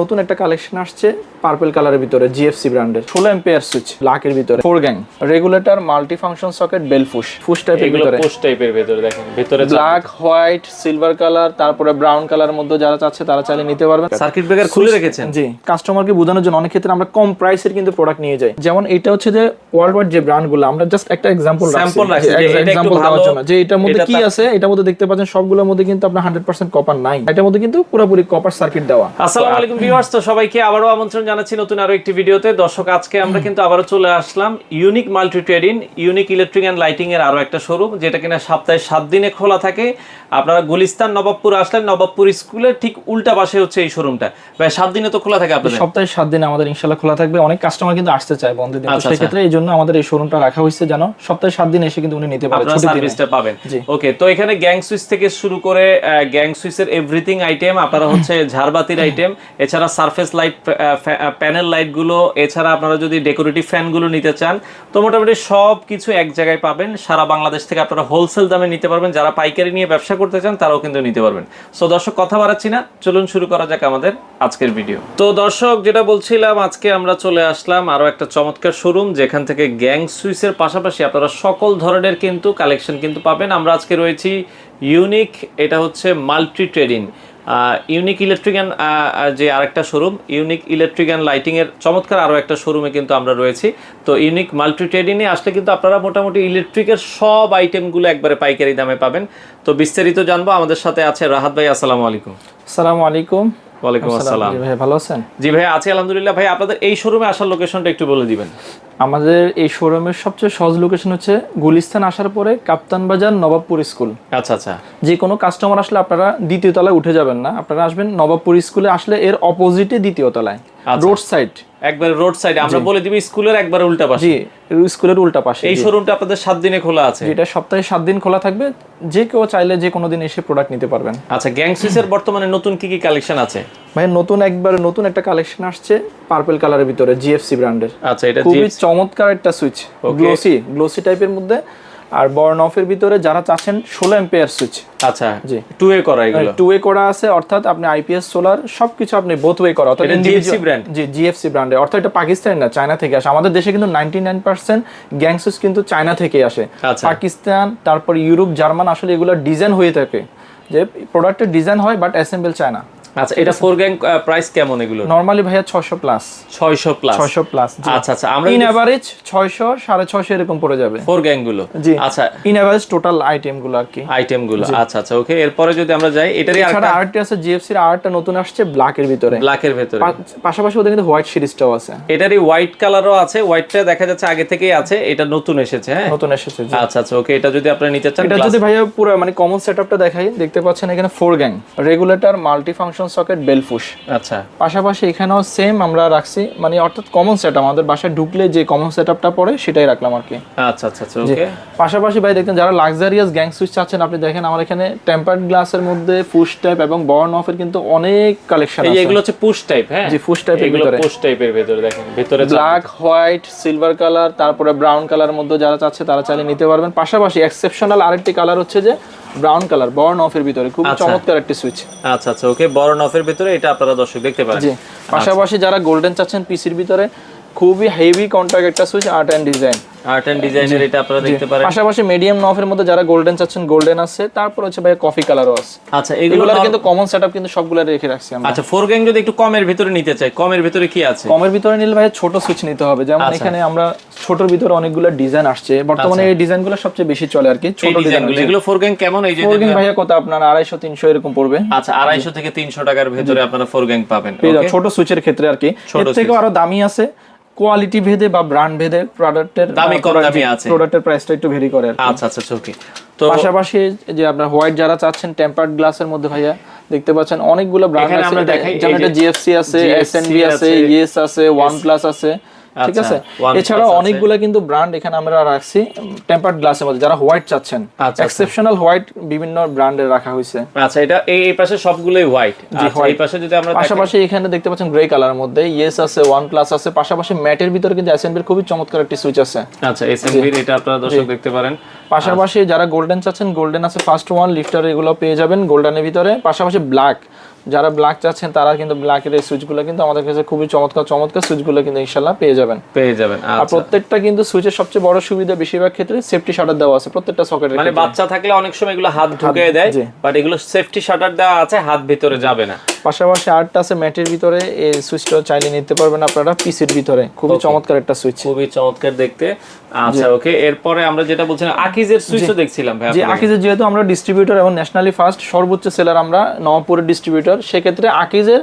নতুন একটা কালেকশন আসছে পার্পল কালারের ভিতরে জিএফসি ব্র্যান্ডের ষোলো এম্পিয়ার সুইচ ব্ল্যাকের ভিতরে। Four gang regulator multi function socket bell push push টাইপের ভিতরে। পোস্ট টাইপের ভেতরে দেখেন ভেতরে ব্ল্যাক হোয়াইট সিলভার কালার তারপরে ব্রাউন কালারের মধ্যে যারা চাচ্ছে তারা চাইলে নিতে পারবেন। সার্কিট ব্রেকার খুলে রেখেছেন? জি কাস্টমারকে বোঝানোর জন্য অনেক ক্ষেত্রে আমরা কম প্রাইসের কিন্তু প্রোডাক্ট নিয়ে যাই। যেমন এটা হচ্ছে যে ওয়ার্ল্ড ওয়াইড যে ব্র্যান্ডগুলো আমরা জাস্ট একটা এক্সাম্পল Sample রাখছি যে এটা একটু এক্সাম্পল দেওয়ার জন্য। যে এটার মধ্যে কি আছে এটার মধ্যে দেখতে পাচ্ছেন সবগুলোর মধ্যে কিন্তু আপনার হান্ড্রেড পার্সেন্ট কপার নাই। এটার মধ্যে কিন্তু পুরোপুরি কপার সার্কিট দেওয়া। আসসালামু আলাইকুম ভিউয়ার্স তো সবাইকে আবারও আমন্ত্রণ জানাচ্ছি নতুন আরও একটি ভিডিওতে। দর্শক আজকে আমরা কিন্তু আবারও চলে আসলাম unique multi trading unique electric and lighting এর আরও একটা শোরুম যেটা কিনা সপ্তাহে সাত দিনে খোলা থাকে। আপনারা গুলিস্তান নবাবপুর আসলেন নবাবপুর স্কুলের ঠিক উল্টা পাশে হচ্ছে এই শোরুমটা ভাই সাত দিনে তো খোলা থাকে আপনাদের? সপ্তাহে সাত দিন আমাদের ইনশাল্লাহ খোলা থাকবে। অনেক কাস্টমার কিন্তু আসতে চায় বন্ধের দিন তো আচ্ছা, সেক্ষেত্রে এই জন্য আমাদের এই শোরুমটা রাখা হয়েছে জানো সপ্তাহে সাত দিন এসে কিন্তু উনি নিতে পারে আপনারা ছুটির সার্ভিসটা পাবেন। ওকে তো এখানে গ্যাং সুইচ থেকে শুরু করে গ্যাং সুইচের এভরিথিং আইটেম আপনারা হচ্ছে ঝাড়বাতির আইটেম এছাড়া সারফেস লাইট প্যানেল লাইটগুলো এছাড়া আপনারা যদি ডেকোরেটিভ ফ্যানগুলো নিতে চান, তো মোটামুটি সব কিছু এক জায়গায় পাবেন। সারা বাংলাদেশ থেকে আপনারা হোলসেল দামে নিতে পারবেন। যারা পাইকারি নিয়ে ব্যবসা করতে চান, তারাও কিন্তু নিতে পারবেন। সো দর্শক, কথা বাড়াচ্ছি না। চলুন শুরু করা যাক আমাদের আজকের ভিডিও তো দর্শক, যেটা বলছিলাম, আজকে আমরা চলে আসলাম আরও একটা চমৎকার শোরুম যেখান থেকে গ্যাং সুইসের পাশাপাশি আপনারা সকল ধরনের কিন্তু কালেকশন কিন্তু পাবেন। আমরা আজকে রয়েছি ইউনিক এটা হচ্ছে multi trading unique electric and যে আরেকটা শোরুম ইউনিক ইলেকট্রিক অ্যান্ড লাইটিংয়ের চমৎকার আরও একটা শোরুমে কিন্তু আমরা রয়েছি। তো ইউনিক মাল্টি ট্রেডিংয়ে আসলে কিন্তু আপনারা মোটামুটি ইলেকট্রিকের সব আইটেমগুলো একবারে পাইকারি দামে পাবেন। তো বিস্তারিত জানব, আমাদের সাথে আছে রাহাত ভাই, আসসালামু আলাইকুম। আসসালামু আলাইকুম। ওয়ালাইকুম আসসালাম ভাই ভালো আছেন? জি ভাই আছি আলহামদুলিল্লাহ। ভাই আপনাদের এই শোরুমে আসার লোকেশনটা একটু বলে দিবেন। আমাদের এই শোরুমের সবচেয়ে সহজ লোকেশন হচ্ছে গুলিস্তান আসার পরে কাপ্তান বাজার নবাবপুর স্কুল। আচ্ছা আচ্ছা। যে কোনো কাস্টমার আসলে আপনারা দ্বিতীয় তলায় উঠে যাবেন না। আপনারা আসবেন নবাবপুর স্কুলে আসলে এর অপোজিটে দ্বিতীয় তলায়। আচ্ছা। রোড সাইড একবারে রোড সাইডে আমরা বলে দিবি স্কুলের একবারে উল্টা পাশে। জি স্কুলের উল্টা পাশে এই শোরুমটা আপনাদের সাত দিনে খোলা আছে। যেটা সপ্তাহে সাত দিন খোলা থাকবে যে কেউ চাইলে যে কোনো দিন এসে প্রোডাক্ট নিতে পারবেন। আচ্ছা গ্যাং সুইচের বর্তমানে নতুন কি কি কালেকশন আছে? ভাই নতুন একবার নতুন একটা কালেকশন আসছে পার্পল কালারের ভিতরে জিএফসি ব্র্যান্ডের আচ্ছা এটা খুবই চমৎকার একটা সুইচ গ্লোসি গ্লোসি টাইপের মধ্যে আর বর্ন অফের ভিতরে যারা চাচ্ছেন ষোলো এম্পিয়ার সুইচ আচ্ছা জি। টু এ করা এগুলো। টু ওয়ে করা আছে অর্থাৎ আপনি আইপিএস সোলার সবকিছু আপনি বোথ ওয়ে করা। অর্থাৎ individual- GFC জি জিএফসি ব্র্যান্ডের অর্থাৎ এটা পাকিস্তানি না চায়না থেকে আসে। আমাদের দেশে কিন্তু নাইনটি নাইন পার্সেন্ট গ্যাংসুস কিন্তু চায়না থেকে আসে। আচ্ছা। পাকিস্তান তারপর ইউরোপ জার্মান আসলে এগুলো ডিজাইন হয়ে থাকে। যে প্রোডাক্টের ডিজাইন হয় বাট অ্যাসেম্বল চায়না আচ্ছা এটা ফোর গ্যাং প্রাইস কেমন এগুলো নর্মালি ভাইয়া ছশো প্লাস ছয়শো প্লাস ছয়শো প্লাস আচ্ছা আচ্ছা আমরা ইন ছয়শো সাড়ে ছয়শো এরকম পড়ে যাবে। ফোর গ্যাংগুলো? জি। আচ্ছা। ইন অ্যাভারেজ টোটাল আইটেমগুলো আর কি। আইটেমগুলো আচ্ছা আচ্ছা ওকে এরপরে যদি আমরা যাই এটারই আরেকটা আরেকটি আছে জিএফসির আরেকটা নতুন আসছে ব্ল্যাকের ভিতরে। ব্ল্যাকের ভেতরে। পা- পাশাপাশি ওদের কিন্তু হোয়াইট সিরিজটাও আছে। এটারই হোয়াইট কালারও আছে হোয়াইটটা দেখা যাচ্ছে আগে থেকেই আছে এটা নতুন এসেছে হ্যাঁ? নতুন এসেছে জি। আচ্ছা আচ্ছা ওকে এটা যদি আপনারা নিতে চান এটা যদি ভাইয়া পুরো মানে কমন সেটআপটা দেখাই দেখতে পাচ্ছেন এখানে four gang regulator multi function socket bell push আচ্ছা। পাশাপাশি এখানেও সেম আমরা রাখছি মানে অর্থাৎ কমন সেট আমাদের বাসায় ঢুকলে যে কমন সেটআপটা পড়ে সেটাই রাখলাম আর কি। আচ্ছা আচ্ছা আচ্ছা ওকে পাশাপাশি ভাই দেখেন যারা লাক্সারিয়াস গ্যাং সুইচ চাচ্ছেন আপনি দেখেন আমার এখানে টেম্পার্ড গ্লাসের মধ্যে ফুশ টাইপ এবং বর্ন অফের কিন্তু অনেক কালেকশন আছে। এগুলো হচ্ছে পুশ টাইপ হ্যাঁ? জি পুশ টাইপের এগুলো ভিতরে। পুশ টাইপের ভেতরে দেখেন ভেতরে ব্ল্যাক হোয়াইট সিলভার কালার তারপরে ব্রাউন কালারের মধ্যে যারা চাচ্ছে তারা চাইলে নিতে পারবেন। পাশাপাশি এক্সেপশনাল আরেকটি কালার হচ্ছে যে ব্রাউন কালার বর্ন অফ এর ভিতরে। খুব চমৎকার একটা সুইচ আচ্ছা আচ্ছা ওকে বর্ন অফ এর ভিতরে এটা আপনারা দর্শক দেখতে পাচ্ছেন পাশাপাশি যারা গোল্ডেন চাচ্ছেন পিসির ভিতরে খুবই হেভি কন্ট্রাক্ট একটা switch art and design art and ডিজাইনের এটা আপনারা দেখতে পারেন। পাশাপাশি মিডিয়াম নফের মধ্যে যারা গোল্ডেন চাচ্ছেন গোল্ডেন আছে। তারপর হচ্ছে ভাই কফি কালারও আছে। আচ্ছা এগুলো এগুলোর কিন্তু কমন সেটআপ কিন্তু সবগুলো রেখে রাখছি আমরা। আচ্ছা ফোর গ্যাং যদি একটু কমের ভিতরে নিতে চাই কমের ভিতরে কি আছে? কমের ভিতরে নিলে ভাই ছোট সুইচ নিতে হবে। যেমন আচ্ছা। এখানে আমরা ছোটর ভিতরে অনেকগুলো ডিজাইন আসছে। বর্তমানে এই ডিজাইনগুলো সবচেয়ে বেশি চলে আর কি ছোট ডিজাইন ডিজাইনগুলো এগুলো ফোর গ্যাং কেমন? এই যে ফোর গ্যাং ভাইয়া কত? আপনার আড়াইশো তিনশো এরকম পড়বে। আচ্ছা আড়াইশো থেকে তিনশো টাকার ভেতরে আপনারা ফোর গ্যাং পাবেন ছোট সুইচের ক্ষেত্রে আর কি। ছোট এর থেকেও আরও দামি আছে। কোয়ালিটি ভেদে বা ব্র্যান্ড ভেদে প্রোডাক্টের দামি কম দামি আছে। প্রোডাক্টের প্রাইসটা একটু ভেরি করে আচ্ছা আচ্ছা ওকে তো পাশাপাশি যে আপনার হোয়াইট যারা চাচ্ছেন টেম্পার্ড গ্লাসের মধ্যে ভাইয়া দেখতে পাচ্ছেন অনেকগুলো ব্র্যান্ড এখানে আছে। আমরা দেখাই, যেমন এটা জিএফসি আছে এসএনবি আছে ইয়েস আছে ওয়ান প্লাস আছে। ঠিক আচ্ছা, আছে এছাড়া আছে। কিন্তু ব্র্যান্ড এখানে আমরা রাখছি টেম্পার্ড গ্লাসের মধ্যে। যারা হোয়াইট চাচ্ছেন আচ্ছা। এক্সেপশনাল হোয়াইট বিভিন্ন ব্র্যান্ডের রাখা হয়েছে। আচ্ছা এটা এই এই পাশে সবগুলোই হোয়াইট আচ্ছা এই পাশে যদি আমরা পাশাপাশি এখানে দেখতে পাচ্ছেন গ্রে কালারের মধ্যে। ইয়েস আছে ওয়ান প্লাস আছে পাশাপাশি ম্যাটের ভিতরে কিন্তু এসএনবির খুবই চমৎকার একটি সুইচ আছে। আচ্ছা এসএমবির এটা আপনারা দর্শক দেখতে পারেন। পাশাপাশি যারা গোল্ডেন চাচ্ছেন গোল্ডেন আছে ফার্স্ট ওয়ান লিফটার এগুলো পেয়ে যাবেন গোল্ডেনের ভিতরে। পাশাপাশি ব্ল্যাক যারা ব্ল্যাক চাচ্ছেন তারা কিন্তু ব্ল্যাকের এই সুইচগুলো কিন্তু আমাদের কাছে খুবই চমৎকার চমৎকার সুইচগুলো কিন্তু ইনশাল্লাহ পেয়ে যাবেন। পেয়ে যাবেন আর আচ্ছা। প্রত্যেকটা কিন্তু সুইচের সবচেয়ে বড় সুবিধা বেশিরভাগ ক্ষেত্রে সেফটি শাটার দেওয়া আছে প্রত্যেকটা সকেটের মানে বাচ্চা থাকলে অনেক সময় এগুলো হাত ঢুকে দেয় বাট এগুলো সেফটি শাটার দেওয়া আছে হাত ভিতরে যাবে না। পাশাপাশি আরেকটা আছে ম্যাটের ভিতরে এই সুইচটা চাইলে নিতে পারবেন আপনারা পিসির ভিতরে। খুবই চমৎকার একটা সুইচ। খুবই চমৎকার দেখতে। আচ্ছা ওকে এরপরে আমরা যেটা বলছিলাম আকিজের সুইচও দেখছিলাম ভাই আকিজের যেহেতু আমরা ডিস্ট্রিবিউটর এবং ন্যাশনালি ফার্স্ট সর্বোচ্চ সেলার আমরা নবপুরের ডিস্ট্রিবিউটর সেক্ষেত্রে আকিজের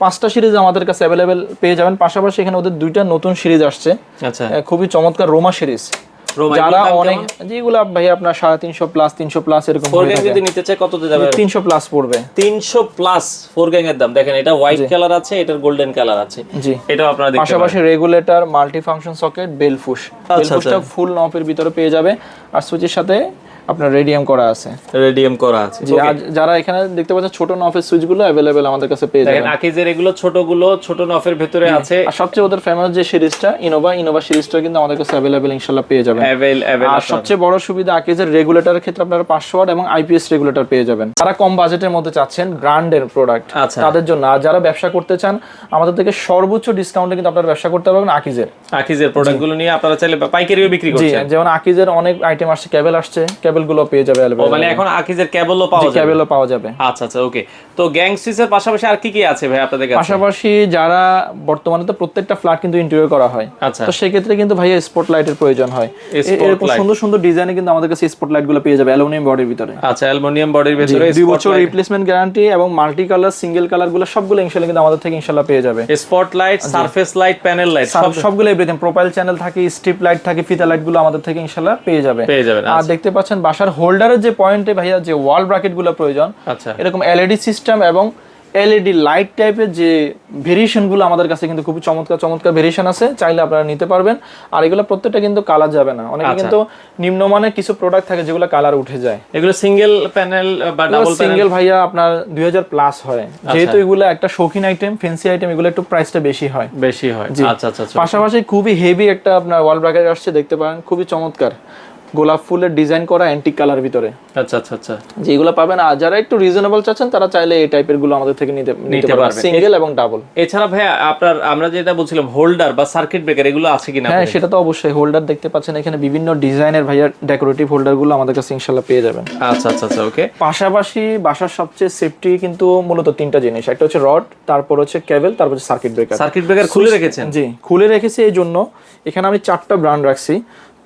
পাঁচটা সিরিজ আমাদের কাছে অ্যাভেলেবেল পেয়ে যাবেন। পাশাপাশি এখানে ওদের দুইটা নতুন সিরিজ আসছে। আচ্ছা। খুবই চমৎকার রোমা সিরিজ। যারা অনেক যেগুলা ভাই আপনার সাড়ে তিনশো প্লাস তিনশো প্লাস এরকম ফোর গ্যাং যদি নিতে চাই কততে যাবে? তিনশো প্লাস পড়বে। তিনশো প্লাস ফোর গ্যাং এর দাম। দেখেন এটা হোয়াইট কালার আছে এটার গোল্ডেন কালার আছে। জি। আপনারা পাশাপাশি রেগুলেটর মাল্টি ফাংশন সকেট বেলফুশটা ফুল নপের ভিতরে পেয়ে যাবে। আর সুইচের সাথে আপনার রেডিয়াম করা আছে। রেডিয়াম করা আছে। আজ যারা এখানে দেখতে পাচ্ছেন ছোট নফের সুইচগুলো অ্যাভেলেবেল আমাদের কাছে পেয়ে যাবেন। আকিজের এগুলো ছোটগুলো ছোট নফের ভেতরে আছে। আর সবচেয়ে ওদের ফেমাস যে সিরিজটা ইনোভা ইনোভা সিরিজটা কিন্তু আমাদের কাছে অ্যাভেলেবেল ইনশাল্লাহ পেয়ে যাবেন। আর সবচেয়ে বড় সুবিধা আকেজের রেগুলেটরের ক্ষেত্রে আপনারা পাঁচশো ওয়াট এবং আইপিএস রেগুলেটর পেয়ে যাবেন। তারা কম বাজেটের মধ্যে চাচ্ছেন ব্র্যান্ডের প্রোডাক্ট আচ্ছা। তাদের জন্য। আর যারা ব্যবসা করতে চান আমাদের থেকে সর্বোচ্চ ডিসকাউন্টে কিন্তু আপনারা ব্যবসা করতে পারবেন আকিজের। আকিজের প্রোডাক্টগুলো নিয়ে আপনারা চাইলে পাইকারিও বিক্রি জি করছেন। যেমন আকিজের অনেক আইটেম আসছে কেবল আসছে। কেবল গুলো পেয়ে যাবে মানে এখন আকিজের কেবলও পাওয়া যাবে। কেবলও পাওয়া যাবে। আচ্ছা আচ্ছা ওকে তো গ্যাং সুইচের পাশাপাশি আর কি কি আছে ভাই আপনাদের কাছে? পাশাপাশি যারা বর্তমানে তো প্রত্যেকটা ফ্ল্যাট কিন্তু ইন্টেরিয়র করা হয় আচ্ছা। তো সেক্ষেত্রে কিন্তু ভাইয়া স্পট লাইটের প্রয়োজন হয়। এরকম সুন্দর সুন্দর ডিজাইনে কিন্তু আমাদের কাছে স্পট লাইটগুলো পেয়ে যাবে অ্যালুমিনিয়াম বডির ভিতরে। আচ্ছা অ্যালুমিনিয়াম বডির ভেতরে দুই বছর রিপ্লেসমেন্ট গ্যারান্টি এবং মাল্টি কালার সিঙ্গেল কালারগুলো সবগুলো ইনশাল্লাহ কিন্তু আমাদের থেকে ইনশাল্লাহ পেয়ে যাবে। Spotlight surface light panel light সব সব- সবগুলো এভরিথিং প্রোফাইল চ্যানেল থাকে স্ট্রিপ লাইট থাকে ফিতা লাইটগুলো আমাদের থেকে ইনশাল্লাহ পেয়ে যাবে। পেয়ে যাবেন আর দেখতে পাচ্ছেন বাসার হোল্ডারের যে পয়েন্টে ভাইয়া যে ওয়াল ব্র্যাকেটগুলো প্রয়োজন আচ্ছা। এরকম এলইডি সিস্টেম এবং এলইডি লাইট টাইপের যে ভেরিয়েশনগুলো আমাদের কাছে কিন্তু খুবই চমৎকার চমৎকার ভেরিয়েশন আছে চাইলে আপনারা নিতে পারবেন। আর এগুলো প্রত্যেকটা কিন্তু কালার যাবে না। অনেকে আচ্ছা। কিন্তু নিম্নমানের কিছু প্রোডাক্ট থাকে যেগুলো কালার উঠে যায়। এগুলো সিঙ্গেল প্যানেল বা ডাবল প্যানেল সিঙ্গেল ভাইয়া আপনার দুই হাজার প্লাস হয়। আচ্ছা। যেহেতু এগুলো একটা শৌখিন আইটেম ফেন্সি আইটেম এগুলো একটু প্রাইসটা বেশি হয়। বেশি হয়। আচ্ছা আচ্ছা আচ্ছা। পাশাপাশি খুবই হেভি একটা আপনার ওয়াল ব্র্যাকেট আসছে দেখতে পারেন খুবই চমৎকার। গোলাপ ফুলের ডিজাইন করা অ্যান্টিক কালার ভিতরে। আচ্ছা আচ্ছা আচ্ছা। যেগুলো পাবেন আর যারা একটু রিজনেবল চাচ্ছেন তারা চাইলে এই টাইপেরগুলো আমাদের থেকে নিতে নিতে পারবেন। সিঙ্গেল এবং ডাবল এছাড়া ভাই আপনার আমরা যেটা বলছিলাম হোল্ডার বা সার্কিট ব্রেকার এগুলো আছে কিনা হ্যাঁ সেটা তো অবশ্যই। হোল্ডার দেখতে পাচ্ছেন এখানে বিভিন্ন ডিজাইনের ভাইয়া ডেকোরেটিভ হোল্ডারগুলো আমাদের কাছে ইনশাল্লাহ পেয়ে যাবেন। আচ্ছা আচ্ছা আচ্ছা ওকে পাশাপাশি বাসার সবচেয়ে সেফটি কিন্তু মূলত তিনটা জিনিস। একটা হচ্ছে রড তারপর হচ্ছে কেবল তারপর হচ্ছে সার্কিট ব্রেকার সার্কিট ব্রেকার খুলে রেখেছেন? জি খুলে রেখেছি এই জন্য। এখানে আমি চারটা ব্র্যান্ড রাখছি।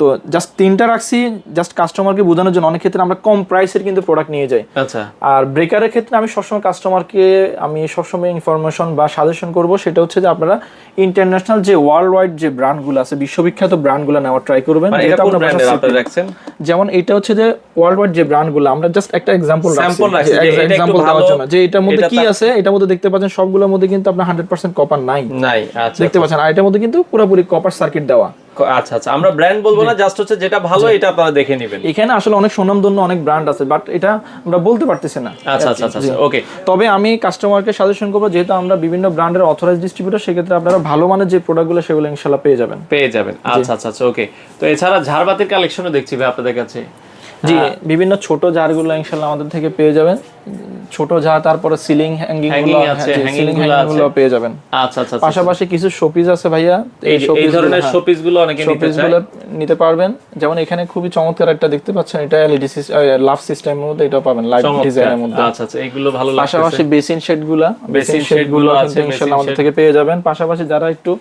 তো জাস্ট তিনটা রাখছি জাস্ট কাস্টমারকে বোঝানোর জন্য। অনেক ক্ষেত্রে আমরা কম প্রাইসের কিন্তু প্রোডাক্ট নিয়ে যাই। আচ্ছা। আর ব্রেকারের ক্ষেত্রে আমি সবসময় কাস্টমারকে আমি সবসময় ইনফরমেশন বা সাজেশন করব। সেটা হচ্ছে যে আপনারা ইন্টারন্যাশনাল যে ওয়ার্ল্ড ওয়াইড যে ব্র্যান্ডগুলো আছে বিশ্ববিখ্যাত ব্র্যান্ডগুলো নেওয়ার ট্রাই করবেন। মানে এটা যেটা আপনারা রাখছেন? যেমন এটা হচ্ছে যে ওয়ার্ল্ড ওয়াইড যে ব্র্যান্ডগুলো আমরা জাস্ট একটা এক্সাম্পল রাখছি, এক্সাম্পল দেওয়ার জন্য। যে এটার মধ্যে কি আছে এটার মধ্যে দেখতে পাচ্ছেন সবগুলোর মধ্যে কিন্তু আপনার হান্ড্রেড পার্সেন্ট কপার নাই। নাই আচ্ছা। দেখতে পাচ্ছেন? আর এটার মধ্যে কিন্তু পুরোপুরি কপার সার্কিট দেওয়া। আচ্ছা আচ্ছা আমরা ব্র্যান্ড বলব না জাস্ট হচ্ছে যেটা ভালো এটা আপনারা দেখে নেবেন। এখানে আসলে অনেক সুনামধন্য অনেক ব্র্যান্ড আছে বাট এটা আমরা বলতে পারতেছি না। আচ্ছা আচ্ছা আচ্ছা ওকে তবে আমি কাস্টমারকে সাজেশন করব যেহেতু আমরা বিভিন্ন ব্র্যান্ডের অথরাইজ ডিস্ট্রিবিউটর সেক্ষেত্রে আপনারা ভালো মানের যে প্রোডাক্টগুলো সেগুলো ইনশাল্লাহ পেয়ে যাবেন। পেয়ে যাবেন। আচ্ছা আচ্ছা আচ্ছা ওকে তো এছাড়া ঝাড়বাতির কালেকশনও দেখছি ভাই আপনাদের কাছে। জি। বিভিন্ন ছোট জারগুলো ইনশাল্লাহ আমাদের থেকে পেয়ে যাবেন। ছোট জার তারপরে সিলিং হ্যাঙ্গিং Hanging আছে, hanging সিলিংগুলো গুলো পেয়ে যাবেন। আচ্ছা আচ্ছা আচ্ছা। পাশাপাশি কিছু শোপিস আছে ভাইয়া। এই এই ধরনের হ্যাঁ, শোপিসগুলো অনেকে নিতে চায়। গুলো নিতে পারবেন। যেমন এখানে খুবই চমৎকার একটা দেখতে পাচ্ছেন এটা এলইডি লাভ সিস্টেমের মধ্যে এটাও পাবেন লাইট ডিজাইনের মধ্যে। আচ্ছা আচ্ছা এগুলো ভালো লাগছে পাশাপাশি বেসিন শেডগুলা বেসিন শেডগুলো গুলো আছে, ইনশাআল্লাহ আমাদের থেকে পেয়ে যাবেন। পাশাপাশি যারা একটু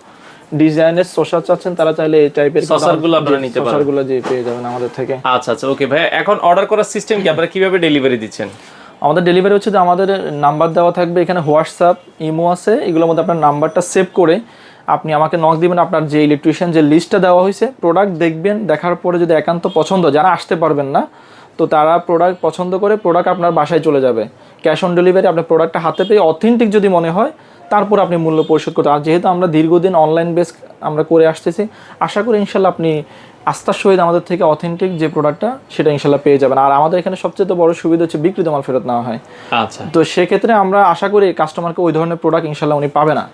ডিজাইনের সোসার চাচ্ছেন তারা চাইলে এই টাইপের Saucer গুলো আপনারা নিতে পারেন। সোসারগুলো যে পেয়ে যাবেন আমাদের থেকে। আচ্ছা আচ্ছা ওকে ভাই এখন অর্ডার করার সিস্টেম কি? আপনারা কীভাবে ডেলিভারি দিচ্ছেন? আমাদের ডেলিভারি হচ্ছে যে আমাদের নাম্বার দেওয়া থাকবে এখানে হোয়াটসঅ্যাপ ইমো আছে এগুলোর মধ্যে আপনার নাম্বারটা সেভ করে আপনি আমাকে নক দিবেন আপনার যে ইলেকট্রিশিয়ান যে লিস্টটা দেওয়া হয়েছে প্রোডাক্ট দেখবেন দেখার পরে যদি একান্ত পছন্দ যারা আসতে পারবেন না তো তারা প্রোডাক্ট পছন্দ করে প্রোডাক্ট আপনার বাসায় চলে যাবে। ক্যাশ অন ডেলিভারি আপনার প্রোডাক্টটা হাতে পেয়ে অথেন্টিক যদি মনে হয় তারপর আপনি মূল্য পরিশোধ করতে আর যেহেতু আমরা দীর্ঘদিন অনলাইন বেস আমরা করে আসতেছি আশা করি ইনশাল্লাহ আপনি আস্থার সহিত আমাদের থেকে অথেন্টিক যে প্রোডাক্টটা সেটা ইনশাল্লাহ পেয়ে যাবেন। আর আমাদের এখানে সবচেয়ে বড় সুবিধা হচ্ছে বিক্রিত মাল ফেরত নেওয়া হয়। আচ্ছা। তো সেক্ষেত্রে আমরা আশা করি কাস্টমারকে ওই ধরনের প্রোডাক্ট ইনশাল্লাহ উনি পাবে না।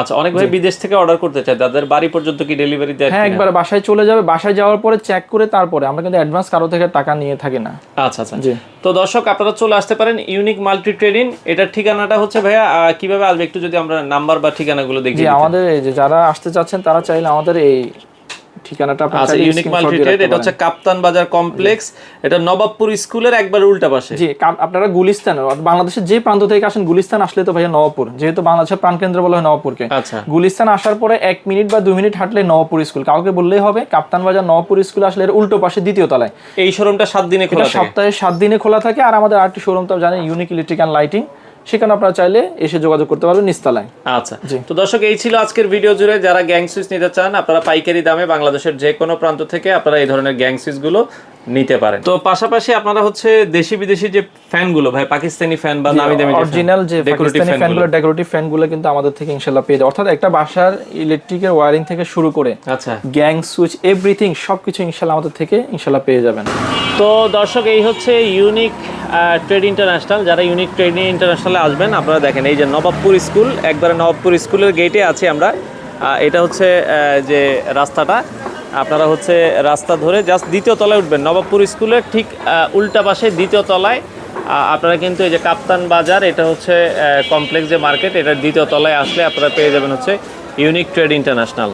আচ্ছা অনেক ভাই বিদেশ থেকে অর্ডার করতে চায় তাদের বাড়ি পর্যন্ত কি ডেলিভারি দেয় হ্যাঁ একবার বাসায় চলে যাবে বাসায় যাওয়ার পরে চেক করে তারপরে আমরা কিন্তু অ্যাডভান্স কারও থেকে টাকা নিয়ে থাকি না। আচ্ছা আচ্ছা। জি। তো দর্শক আপনারা চলে আসতে পারেন ইউনিক মাল্টি ট্রেডিং এটার ঠিকানাটা হচ্ছে ভাইয়া কীভাবে আসবে একটু যদি আমরা নাম্বার বা ঠিকানাগুলো দেখি আমাদের এই যে যারা আসতে চাচ্ছেন তারা চাইলে আমাদের এই ঠিকানাটা আপনারা আচ্ছা ইউনিক এটা হচ্ছে কাপ্তান বাজার কমপ্লেক্স এটা নবাবপুর স্কুলের একবার উল্টা পাশে। জি আপনারা গুলিস্তান বাংলাদেশের যে প্রান্ত থেকে আসেন গুলিস্তান আসলে তো ভাইয়া নবাবপুর। যেহেতু বাংলাদেশের প্রাণকেন্দ্র বলা হয় নবাবপুরকে। আচ্ছা। গুলিস্তান আসার পরে এক মিনিট বা দুই মিনিট হাঁটলে নবাবপুর স্কুল। কাউকে বললেই হবে কাপ্তান বাজার নবাবপুর স্কুল আসলে এর উল্টো পাশে দ্বিতীয় তলায়। এই শোরুমটা সাত দিনে খোলা থাকে। সপ্তাহে সাত দিনে খোলা থাকে আর আমাদের আরেকটি শোরুম তো জানেন ইউনিক ইলেকট্রিক অ্যান্ড লাইটিং সেখানে আপনারা চাইলে এসে যোগাযোগ করতে পারবেন নিস্তালায়। আচ্ছা। তো দর্শক এই ছিল আজকের ভিডিও জুড়ে যারা গ্যাং সুইচ নিতে চান আপনারা পাইকারি দামে বাংলাদেশের যে কোনো প্রান্ত থেকে আপনারা এই ধরনের গ্যাং সুইচগুলো নিতে পারেন। তো পাশাপাশি আপনারা হচ্ছে দেশি বিদেশি যে ফ্যানগুলো ভাই পাকিস্তানি ফ্যান বা নামি দামি অরিজিনাল যে পাকিস্তানি ফ্যানগুলো। ডেকোরেটিভ ফ্যানগুলো কিন্তু আমাদের থেকে ইনশাল্লাহ পেয়ে যায় অর্থাৎ একটা বাসার ইলেকট্রিকের ওয়ারিং থেকে শুরু করে আচ্ছা। গ্যাং সুইচ এভরিথিং সবকিছু ইনশাল্লাহ আমাদের থেকে ইনশাল্লাহ পেয়ে যাবেন। তো দর্শক এই হচ্ছে ইউনিক ট্রেড ইন্টারন্যাশনাল যারা ইউনিক ট্রেড ইন্টারন্যাশনালে আসবেন আপনারা দেখেন এই যে নবাবপুর স্কুল একবারে নবাবপুর স্কুলের গেটে আছি আমরা। এটা হচ্ছে যে রাস্তাটা। আপনারা হচ্ছে রাস্তা ধরে জাস্ট দ্বিতীয় তলায় উঠবেন। নবাবপুর স্কুলের ঠিক উল্টা পাশে দ্বিতীয় তলায়। আপনারা কিন্তু এই যে কাপ্তান বাজার, এটা হচ্ছে কমপ্লেক্স যে মার্কেট এটার দ্বিতীয় তলায় আসলে আপনারা পেয়ে যাবেন হচ্ছে ইউনিক ট্রেড ইন্টারন্যাশনাল